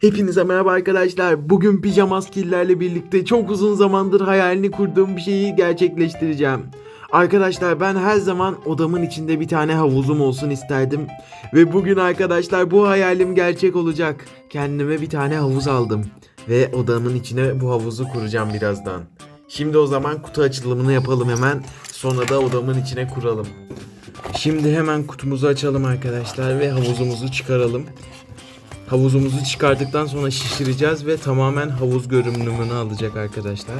Hepinize merhaba arkadaşlar. Bugün pijama skillerle birlikte çok uzun zamandır hayalini kurduğum bir şeyi gerçekleştireceğim. Arkadaşlar ben her zaman odamın içinde bir tane havuzum olsun isterdim. Ve bugün arkadaşlar bu hayalim gerçek olacak. Kendime bir tane havuz aldım. Ve odamın içine bu havuzu kuracağım birazdan. Şimdi o zaman kutu açılımını yapalım hemen. Sonra da odamın içine kuralım. Şimdi hemen kutumuzu açalım arkadaşlar ve havuzumuzu çıkaralım. Havuzumuzu çıkardıktan sonra şişireceğiz ve tamamen havuz görünümünü alacak arkadaşlar.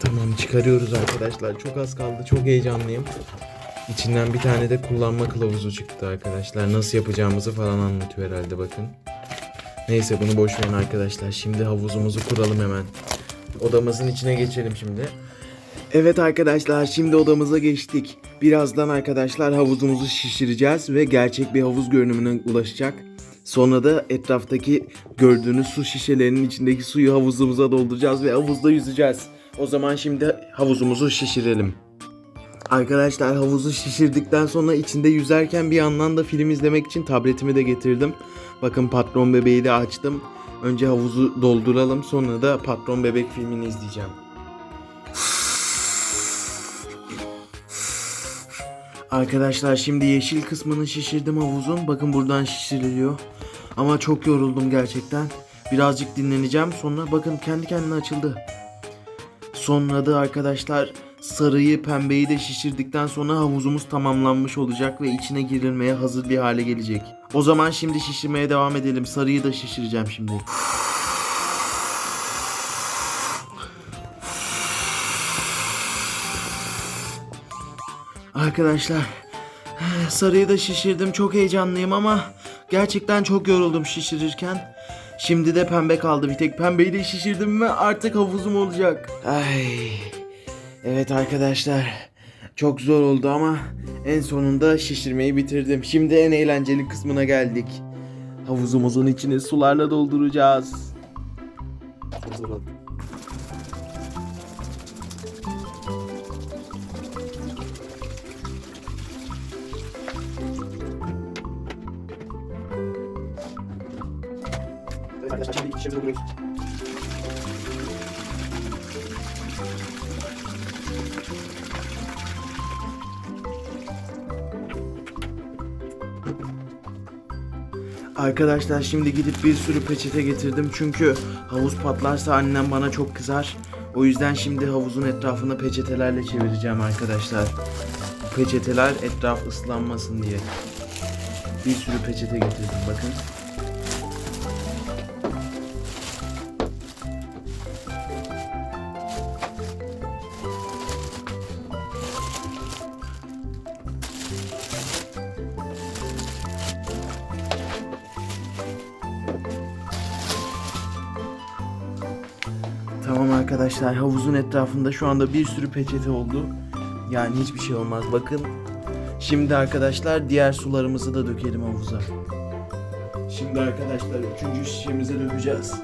Tamam çıkarıyoruz arkadaşlar. Çok az kaldı. Çok heyecanlıyım. İçinden bir tane de kullanma kılavuzu çıktı arkadaşlar. Nasıl yapacağımızı falan anlatıyor herhalde bakın. Neyse bunu boş verin arkadaşlar. Şimdi havuzumuzu kuralım hemen. Odamızın içine geçelim şimdi. Evet arkadaşlar şimdi odamıza geçtik. Birazdan arkadaşlar havuzumuzu şişireceğiz ve gerçek bir havuz görünümüne ulaşacak. Sonra da etraftaki gördüğünüz su şişelerinin içindeki suyu havuzumuza dolduracağız ve havuzda yüzeceğiz. O zaman şimdi havuzumuzu şişirelim. Arkadaşlar havuzu şişirdikten sonra içinde yüzerken bir yandan da film izlemek için tabletimi de getirdim. Bakın patron bebeği de açtım. Önce havuzu dolduralım sonra da patron bebek filmini izleyeceğim. Arkadaşlar şimdi yeşil kısmını şişirdim havuzun. Bakın buradan şişiriliyor. Ama çok yoruldum gerçekten. Birazcık dinleneceğim. Sonra bakın kendi kendine açıldı. Sonra da arkadaşlar sarıyı pembeyi de şişirdikten sonra havuzumuz tamamlanmış olacak ve içine girilmeye hazır bir hale gelecek. O zaman şimdi şişirmeye devam edelim. Sarıyı da şişireceğim şimdi. Arkadaşlar sarıyı da şişirdim. Çok heyecanlıyım ama gerçekten çok yoruldum şişirirken. Şimdi de pembe kaldı. Bir tek pembeyi de şişirdim ve artık havuzum olacak. Ay. Evet arkadaşlar. Çok zor oldu ama en sonunda şişirmeyi bitirdim. Şimdi en eğlenceli kısmına geldik. Havuzumuzun içini sularla dolduracağız. Evet arkadaşlar şimdi gidip bir sürü peçete getirdim çünkü havuz patlarsa annem bana çok kızar. O yüzden şimdi havuzun etrafını peçetelerle çevireceğim arkadaşlar. Peçeteler etraf ıslanmasın diye. Bir sürü peçete getirdim bakın. Tamam arkadaşlar havuzun etrafında şu anda bir sürü peçete oldu. Yani hiçbir şey olmaz bakın. Şimdi arkadaşlar diğer sularımızı da dökelim havuza. Şimdi arkadaşlar üçüncü şişemize dökeceğiz.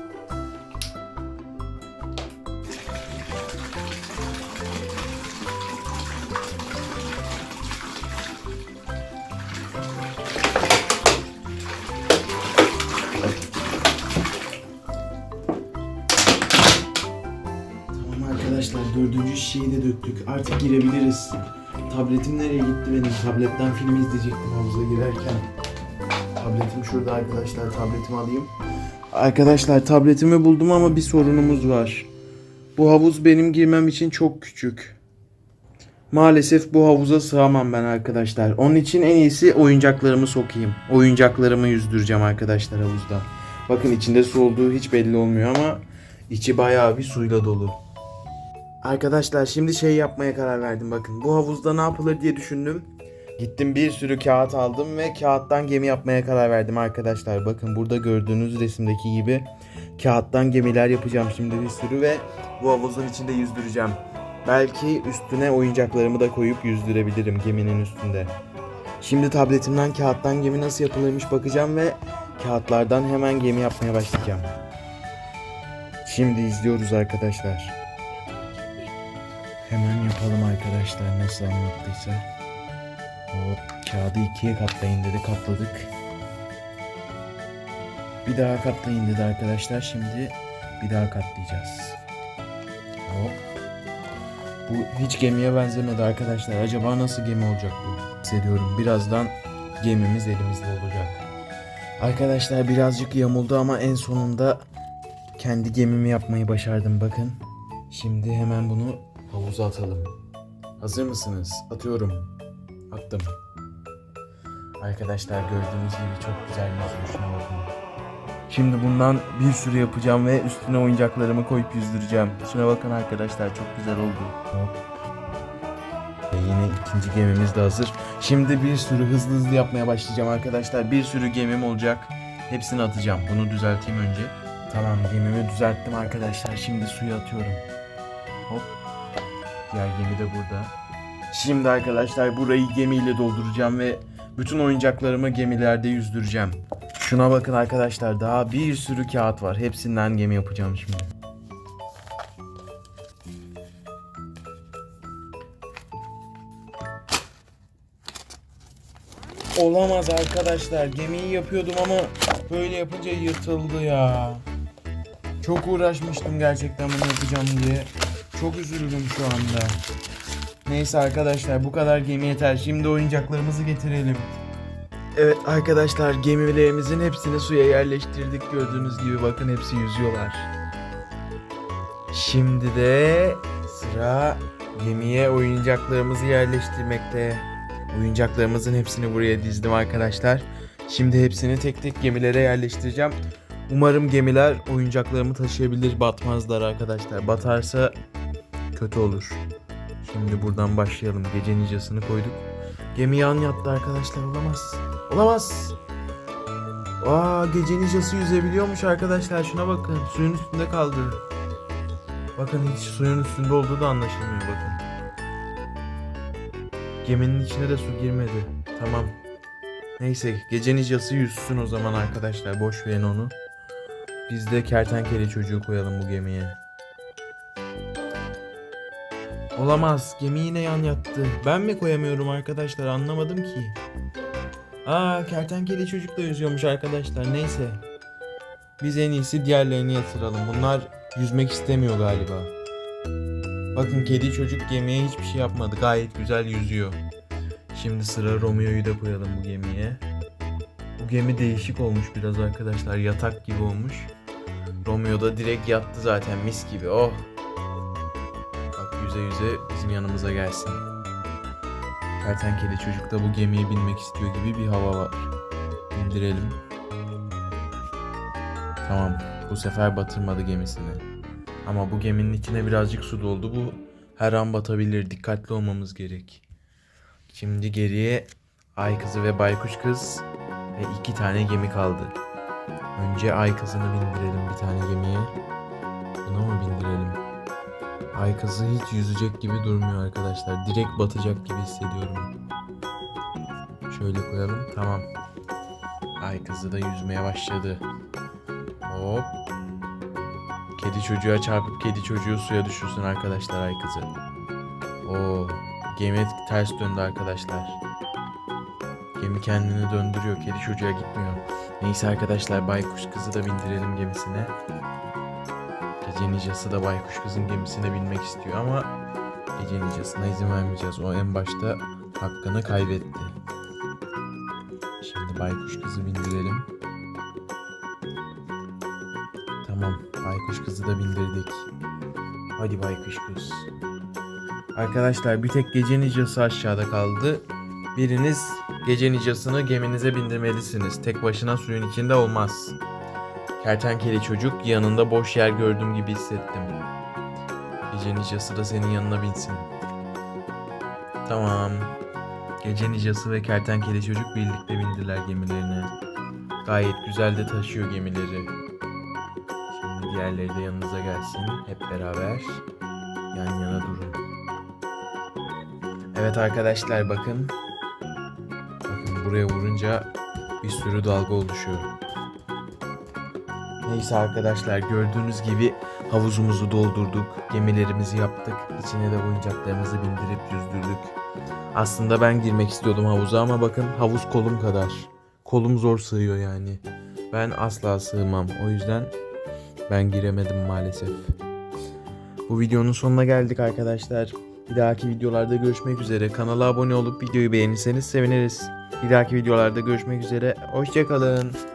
Arkadaşlar dördüncü şişeyi de döktük. Artık girebiliriz. Tabletim nereye gitti benim? Tabletten film izleyecektim havuza girerken. Tabletim şurada arkadaşlar. Tabletimi alayım. Arkadaşlar tabletimi buldum ama bir sorunumuz var. Bu havuz benim girmem için çok küçük. Maalesef bu havuza sığamam ben arkadaşlar. Onun için en iyisi oyuncaklarımı sokayım. Oyuncaklarımı yüzdüreceğim arkadaşlar havuzda. Bakın içinde su olduğu hiç belli olmuyor ama içi bayağı bir suyla dolu. Arkadaşlar şimdi şey yapmaya karar verdim bakın. Bu havuzda ne yapılır diye düşündüm. Gittim bir sürü kağıt aldım ve kağıttan gemi yapmaya karar verdim arkadaşlar. Bakın burada gördüğünüz resimdeki gibi kağıttan gemiler yapacağım şimdi bir sürü ve bu havuzun içinde yüzdüreceğim. Belki üstüne oyuncaklarımı da koyup yüzdürebilirim geminin üstünde. Şimdi tabletimden kağıttan gemi nasıl yapılırmış bakacağım ve kağıtlardan hemen gemi yapmaya başlayacağım. Şimdi izliyoruz arkadaşlar. Hemen yapalım arkadaşlar nasıl anlattıysa. Hop kağıdı ikiye katlayın dedi katladık. Bir daha katlayın dedi arkadaşlar. Şimdi bir daha katlayacağız. Hop. Bu hiç gemiye benzemedi arkadaşlar. Acaba nasıl gemi olacak bu? Hissediyorum. Birazdan gemimiz elimizde olacak. Arkadaşlar birazcık yamuldu ama en sonunda kendi gemimi yapmayı başardım bakın. Şimdi hemen bunu havuza atalım. Hazır mısınız? Atıyorum. Attım. Arkadaşlar gördüğünüz gibi çok güzel yüzüyor şuna bakın. Şimdi bundan bir sürü yapacağım ve üstüne oyuncaklarımı koyup yüzdüreceğim. Şuna bakın arkadaşlar çok güzel oldu. Ve yine ikinci gemimiz de hazır. Şimdi bir sürü hızlı hızlı yapmaya başlayacağım arkadaşlar. Bir sürü gemim olacak. Hepsini atacağım. Bunu düzelteyim önce. Tamam gemimi düzelttim arkadaşlar. Şimdi suya atıyorum. Hop. Diğer gemi de burada. Şimdi arkadaşlar burayı gemiyle dolduracağım ve bütün oyuncaklarımı gemilerde yüzdüreceğim. Şuna bakın arkadaşlar daha bir sürü kağıt var. Hepsinden gemi yapacağım şimdi. Olamaz arkadaşlar. Gemiyi yapıyordum ama böyle yapınca yırtıldı ya. Çok uğraşmıştım gerçekten bunu yapacağım diye. Çok üzüldüm şu anda. Neyse arkadaşlar bu kadar gemi yeter. Şimdi oyuncaklarımızı getirelim. Evet arkadaşlar gemilerimizin hepsini suya yerleştirdik. Gördüğünüz gibi bakın hepsi yüzüyorlar. Şimdi de sıra gemiye oyuncaklarımızı yerleştirmekte. Oyuncaklarımızın hepsini buraya dizdim arkadaşlar. Şimdi hepsini tek tek gemilere yerleştireceğim. Umarım gemiler oyuncaklarımı taşıyabilir, batmazlar arkadaşlar. Batarsa kötü olur. Şimdi buradan başlayalım. Gece nicasını koyduk. Gemi yan yattı arkadaşlar. Olamaz. Olamaz. Aa gece nicası yüzebiliyormuş arkadaşlar. Şuna bakın. Suyun üstünde kaldı. Bakın hiç suyun üstünde olduğu da anlaşılmıyor bakın. Geminin içine de su girmedi. Tamam. Neyse gece nicası yüzsün o zaman arkadaşlar. Boş verin onu. Biz de kertenkele çocuğu koyalım bu gemiye. Olamaz. Gemi yine yan yattı. Ben mi koyamıyorum arkadaşlar? Anlamadım ki. Aa kertenkele çocuk da yüzüyormuş arkadaşlar. Neyse. Biz en iyisi diğerlerini yatıralım. Bunlar yüzmek istemiyor galiba. Bakın kedi çocuk gemiye hiçbir şey yapmadı. Gayet güzel yüzüyor. Şimdi sıra Romeo'yu da koyalım bu gemiye. Bu gemi değişik olmuş biraz arkadaşlar. Yatak gibi olmuş. Romeo da direkt yattı zaten mis gibi. Oh. Yüze yüze bizim yanımıza gelsin. Kertenkele çocuk da bu gemiye binmek istiyor gibi bir hava var. İndirelim. Tamam. Bu sefer batırmadı gemisini. Ama bu geminin içine birazcık su doldu. Bu her an batabilir. Dikkatli olmamız gerek. Şimdi geriye Ay kızı ve Baykuş kız ve iki tane gemi kaldı. Önce Ay kızını bindirelim bir tane gemiye. Buna mı bindirelim? Ay kızı hiç yüzecek gibi durmuyor arkadaşlar. Direkt batacak gibi hissediyorum. Şöyle koyalım. Tamam. Ay kızı da yüzmeye başladı. Hop. Kedi çocuğa çarpıp kedi çocuğu suya düşürsün arkadaşlar ay kızı. Oo, gemi ters döndü arkadaşlar. Gemi kendini döndürüyor. Kedi çocuğa gitmiyor. Neyse arkadaşlar baykuş kızı da bindirelim gemisine. Gece nicası da baykuş kızın gemisine binmek istiyor ama gece nicasına izin vermeyeceğiz. O en başta hakkını kaybetti. Şimdi baykuş kızı bindirelim. Tamam, baykuş kızı da bindirdik. Hadi baykuş kız. Arkadaşlar bir tek gece nicası aşağıda kaldı. Biriniz gece nicasını geminize bindirmelisiniz. Tek başına suyun içinde olmaz. Kertenkele çocuk yanında boş yer gördüğüm gibi hissettim. Gece nicası da senin yanına binsin. Tamam. Gece nicası ve kertenkele çocuk birlikte bindiler gemilerine. Gayet güzel de taşıyor gemileri. Şimdi diğerleri de yanınıza gelsin. Hep beraber yan yana durun. Evet arkadaşlar bakın. Bakın buraya vurunca bir sürü dalga oluşuyor. Neyse arkadaşlar gördüğünüz gibi havuzumuzu doldurduk. Gemilerimizi yaptık. İçine de oyuncaklarımızı bindirip yüzdürdük. Aslında ben girmek istiyordum havuza ama bakın havuz kolum kadar. Kolum zor sığıyor yani. Ben asla sığmam. O yüzden ben giremedim maalesef. Bu videonun sonuna geldik arkadaşlar. Bir dahaki videolarda görüşmek üzere. Kanala abone olup videoyu beğenirseniz seviniriz. Bir dahaki videolarda görüşmek üzere. Hoşçakalın.